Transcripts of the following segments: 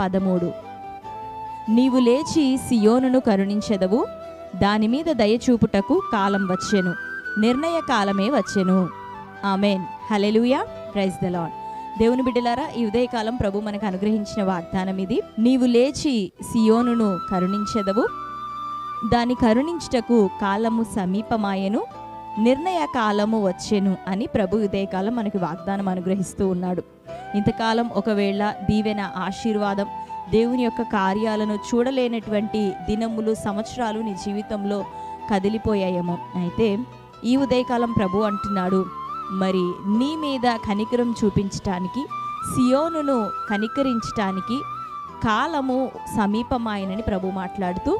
పదమూడు. నీవు లేచి సియోనును కరుణించెదవు దాని మీద దయచూపుటకు కాలం వచ్చెను నిర్ణయ కాలమే వచ్చెను. Amen. Hallelujah praise the lord దేవుని బిడ్డలారా ఈ ఉదయకాలం ప్రభు మనకు అనుగ్రహించిన వాగ్దానం ఇది. నీవు లేచి సియోనును కరుణించెదవు దాని కరుణించుటకు కాలము సమీపమాయెను నిర్ణయ కాలము వచ్చెను అని ప్రభు ఉదయకాలం మనకి వాగ్దానం అనుగ్రహిస్తూ ఉన్నాడు. ఇంతకాలం ఒకవేళ దీవెన ఆశీర్వాదం దేవుని యొక్క కార్యాలను చూడలేనటువంటి దినములు సంవత్సరాలు నీ జీవితంలో కదిలిపోయాయేమో. అయితే ఈ ఉదయకాలం ప్రభు అంటున్నాడు మరి నీ మీద కనికరం చూపించటానికి సియోనును కనికరించటానికి కాలము సమీపమాయనని ప్రభు మాట్లాడుతూ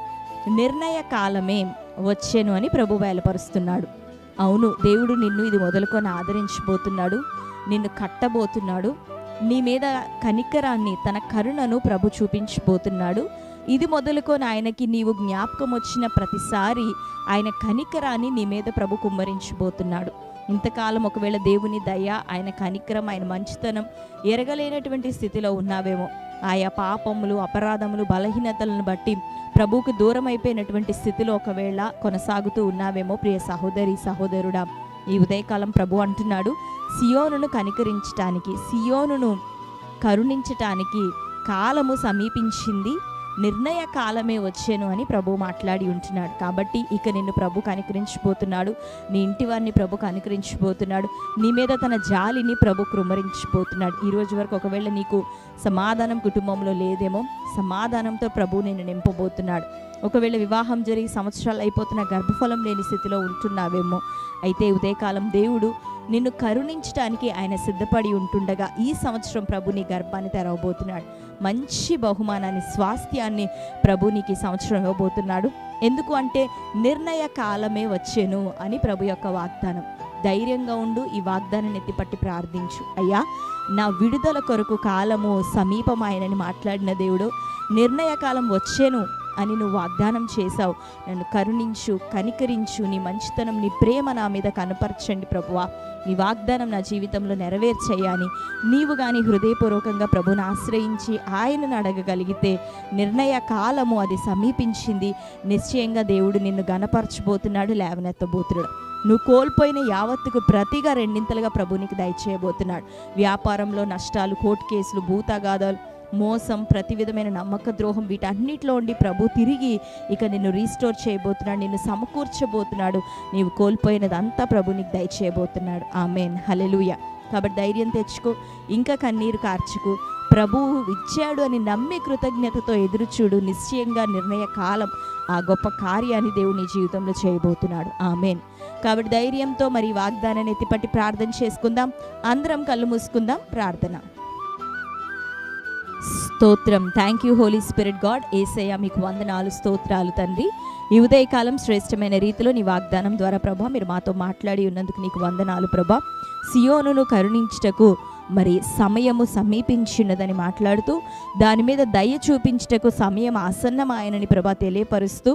నిర్ణయ కాలమే వచ్చాను అని ప్రభు బయలుపరుస్తున్నాడు అవును దేవుడు నిన్ను ఇది మొదలుకొని ఆదరించబోతున్నాడు నిన్ను కట్టబోతున్నాడు నీ మీద కనికరాన్ని తన కరుణను ప్రభు చూపించబోతున్నాడు. ఇది మొదలుకొని ఆయనకి నీవు జ్ఞాపకం వచ్చిన ప్రతిసారి ఆయన కనికరాన్ని నీ మీద ప్రభు కుమ్మరించబోతున్నాడు. ఇంతకాలం ఒకవేళ దేవుని దయ ఆయన కనికరం ఆయన మంచితనం ఎరగలేనటువంటి స్థితిలో ఉన్నావేమో. ఆయా పాపములు అపరాధములు బలహీనతలను బట్టి ప్రభువుకు దూరం అయిపోయినటువంటి స్థితిలో ఒకవేళ కొనసాగుతూ ఉన్నావేమో ప్రియ సహోదరి సహోదరుడా ఈ ఉదయకాలం ప్రభు అంటున్నాడు సియోనును కనికరించటానికి సియోనును కరుణించటానికి కాలము సమీపించింది. నిర్ణయ కాలమే వచ్చాను అని ప్రభు మాట్లాడి ఉంటున్నాడు. కాబట్టి ఇక నిన్ను ప్రభు అనుకరించిపోతున్నాడు నీ ఇంటి వారిని ప్రభు అనుకరించిపోతున్నాడు నీ మీద తన జాలిని ప్రభు కృమరించిపోతున్నాడు. ఈరోజు వరకు ఒకవేళ నీకు సమాధానం కుటుంబంలో లేదేమో సమాధానంతో ప్రభు నేను నింపబోతున్నాడు. ఒకవేళ వివాహం జరిగి సంవత్సరాలు అయిపోతున్న గర్భఫలం లేని స్థితిలో ఉంటున్నావేమో అయితే ఉదయకాలం దేవుడు నిన్ను కరుణించడానికి ఆయన సిద్ధపడి ఉంటుండగా ఈ సంవత్సరం ప్రభు నీ గర్భాన్ని తెరవబోతున్నాడు. మంచి బహుమానాన్ని స్వాస్థ్యాన్ని ప్రభు నీకు ఈ సంవత్సరం ఇవ్వబోతున్నాడు. ఎందుకు అంటే నిర్ణయ కాలమే వచ్చేను అని ప్రభు యొక్క వాగ్దానం. ధైర్యంగా ఉండు ఈ వాగ్దానాన్ని ఎత్తిపట్టి ప్రార్థించు. అయ్యా నా విడుదల కొరకు కాలము సమీపమాయనని మాట్లాడిన దేవుడు నిర్ణయ కాలం వచ్చేను అని నువ్వు వాగ్దానం చేశావు. నన్ను కరుణించు కనికరించు నీ మంచితనం నీ ప్రేమ నా మీద కనపరచండి ప్రభువా. నీ వాగ్దానం నా జీవితంలో నెరవేర్చేయని నీవు కానీ హృదయపూర్వకంగా ప్రభుని ఆశ్రయించి ఆయనను అడగగలిగితే నిర్ణయ కాలము అది సమీపించింది. నిశ్చయంగా దేవుడు నిన్ను గనపరచబోతున్నాడు లేవనెత్తబోతున్నాడు. నువ్వు కోల్పోయిన యావత్తుకు ప్రతిగా రెండింతలుగా ప్రభునికి దయచేయబోతున్నాడు. వ్యాపారంలో నష్టాలు కోర్టు కేసులు భూతగాదాలు మోసం ప్రతి విధమైన నమ్మక ద్రోహం వీటన్నిటిలో ఉండి ప్రభు తిరిగి ఇక నిన్ను రీస్టోర్ చేయబోతున్నాడు నిన్ను సమకూర్చబోతున్నాడు నీవు కోల్పోయినదంతా ప్రభు నీకు దయచేయబోతున్నాడు. ఆమెన్ హలెలుయ కాబట్టి ధైర్యం తెచ్చుకో ఇంకా కన్నీరు కార్చుకు. ప్రభువు ఇచ్చాడు అని నమ్మి కృతజ్ఞతతో ఎదురుచూడు నిశ్చయంగా నిర్ణయ కాలం ఆ గొప్ప కార్యాన్ని దేవుడు నీ జీవితంలో చేయబోతున్నాడు. ఆమెన్ కాబట్టి ధైర్యంతో మరి వాగ్దానాన్ని ఎత్తిపట్టి ప్రార్థన చేసుకుందాం. అందరం కళ్ళు మూసుకుందాం. ప్రార్థన. స్తోత్రం. Thank you holy spirit god Yesayya మీకు వందనాలు స్తోత్రాలు తండ్రి. ఈ ఉదయకాలం శ్రేష్టమైన రీతిలో నీ వాగ్దానం ద్వారా ప్రభా మీరు మాతో మాట్లాడి ఉన్నందుకు నీకు వందనాలు ప్రభా. సియోనును కరుణించుటకు మరి సమయము సమీపించినదని మాట్లాడుతూ దాని మీద దయ చూపించుటకు సమయం ఆసన్నమాయనని ప్రభా తెలియపరుస్తూ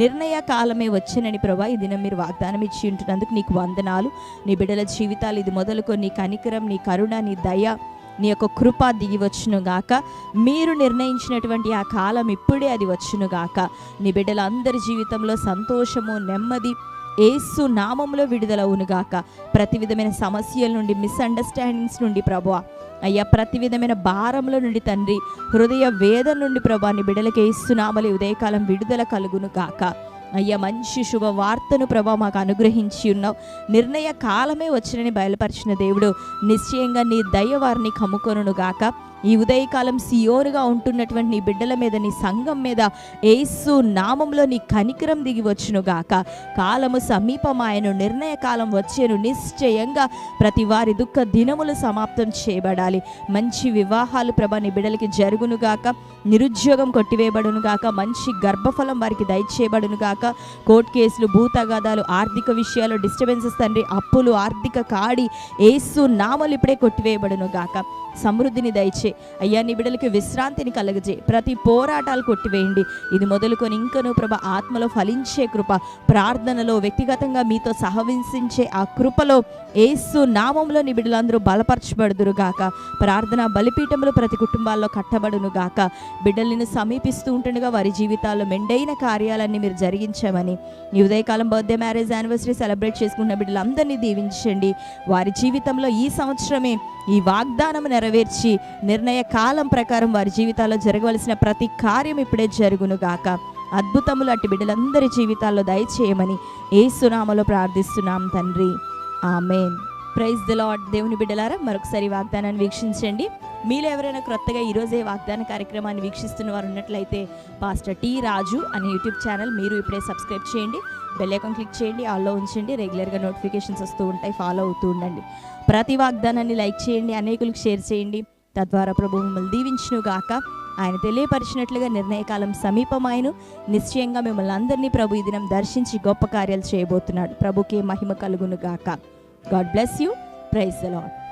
నిర్ణయ కాలమే వచ్చినని ప్రభా ఈ దినం మీరు వాగ్దానం ఇచ్చి ఉంటున్నందుకు నీకు వందనాలు. నీ బిడ్డల జీవితాలు ఇది మొదలుకొని నీ కనికరం నీ కరుణ నీ దయ నీ యొక్క కృప దిగి వచ్చును గాక. మీరు నిర్ణయించినటువంటి ఆ కాలం ఇప్పుడే అది వచ్చును గాక. నీ బిడ్డలందరి జీవితంలో సంతోషము నెమ్మది ఏసు నామంలో విడుదలవును గాక. ప్రతి విధమైన సమస్యల నుండి మిస్అండర్స్టాండింగ్స్ నుండి ప్రభా అయ్యా ప్రతి విధమైన భారముల నుండి తండ్రి హృదయ వేదన నుండి ప్రభాని బిడ్డలకి ఏసునామలి ఉదయకాలం విడుదల కలుగును గాక. అయ్యా మంచి శుభవార్తను ప్రభా మాకు అనుగ్రహించి ఉన్నావు. నిర్ణయ కాలమే వచ్చినని బయలుపరిచిన దేవుడు నిశ్చయంగా నీ దయ వారిని కమ్ముకొనుగాక ఈ ఉదయకాలం సియోరుగా ఉంటున్నటువంటి నీ బిడ్డల మీద నీ సంఘం మీద ఏసు నామంలో నీ కనికరం దిగి వచ్చును గాక కాలము సమీపమాయను నిర్ణయ కాలం వచ్చేను నిశ్చయంగా ప్రతి వారి దుఃఖ దినములు సమాప్తం చేయబడాలి. మంచి వివాహాలు ప్రభా నీ బిడ్డలకి జరుగును గాక నిరుద్యోగం కొట్టివేయబడును గాక మంచి గర్భఫలం వారికి దయచేయబడును గాక కోర్టు కేసులు భూతగాదాలు ఆర్థిక విషయాలు డిస్టర్బెన్సెస్ తండ్రి అప్పులు ఆర్థిక కాడి ఏసు నామలు ఇప్పుడే కొట్టివేయబడును గాక సమృద్ధిని దయచే అయ్యా నీ బిడ్డలకి విశ్రాంతిని కలగజే. ప్రతి పోరాటాలు కొట్టివేయండి. ఇది మొదలుకొని ఇంకను ప్రభ ఆత్మలో ఫలించే కృప ప్రార్థనలో వ్యక్తిగతంగా మీతో సహవించే ఆ కృపలో ఏసు నామంలో నీ బిడ్డలందరూ బలపరచబడుదురు గాక ప్రార్థన బలిపీఠములు ప్రతి కుటుంబాల్లో కట్టబడును గాక బిడ్డలను సమీపిస్తూ ఉంటుండగా వారి జీవితాల్లో మెండైన కార్యాలన్నీ మీరు జరిగించమని. ఈ ఉదయకాలం బర్త్డే మ్యారేజ్ యానివర్సరీ సెలబ్రేట్ చేసుకున్న బిడ్డలందరినీ దీవించండి. వారి జీవితంలో ఈ సంవత్సరమే ఈ వాగ్దానం నెరవేర్చి నిర్ణయ కాలం ప్రకారం వారి జీవితాల్లో జరగవలసిన ప్రతి కార్యం ఇప్పుడే జరుగును గాక అద్భుతములు అట్టి బిడ్డలందరి జీవితాల్లో దయచేయమని సునామలో ప్రార్థిస్తున్నాం తండ్రి. ఆమెన్. ప్రైజ్ ద లాడ్ దేవుని బిడ్డలారా మరొకసారి వాగ్దానాన్ని వీక్షించండి. మీలో ఎవరైనా క్రొత్తగా ఈరోజే వాగ్దాన కార్యక్రమాన్ని వీక్షిస్తున్న వారు ఉన్నట్లయితే పాస్టర్ టీ రాజు అనే యూట్యూబ్ ఛానల్ మీరు ఇప్పుడే సబ్స్క్రైబ్ చేయండి. బెల్ ఐకాన్ క్లిక్ చేయండి. ఆల్లో ఉంచండి. రెగ్యులర్గా నోటిఫికేషన్స్ వస్తూ ఉంటాయి. ఫాలో అవుతూ ఉండండి. ప్రతి వాగ్దానాన్ని లైక్ చేయండి. అనేకులకు షేర్ చేయండి. తద్వారా ప్రభు మిమ్మల్ని దీవించును గాక. ఆయన తెలియపరిచినట్లుగా నిర్ణయకాలం సమీపమాయను. నిశ్చయంగా మిమ్మల్ని అందరినీ ప్రభు ఈ దినం దర్శించి గొప్ప కార్యాలు చేయబోతున్నాడు. ప్రభుకే మహిమ కలుగును గాక. God bless you praise the lord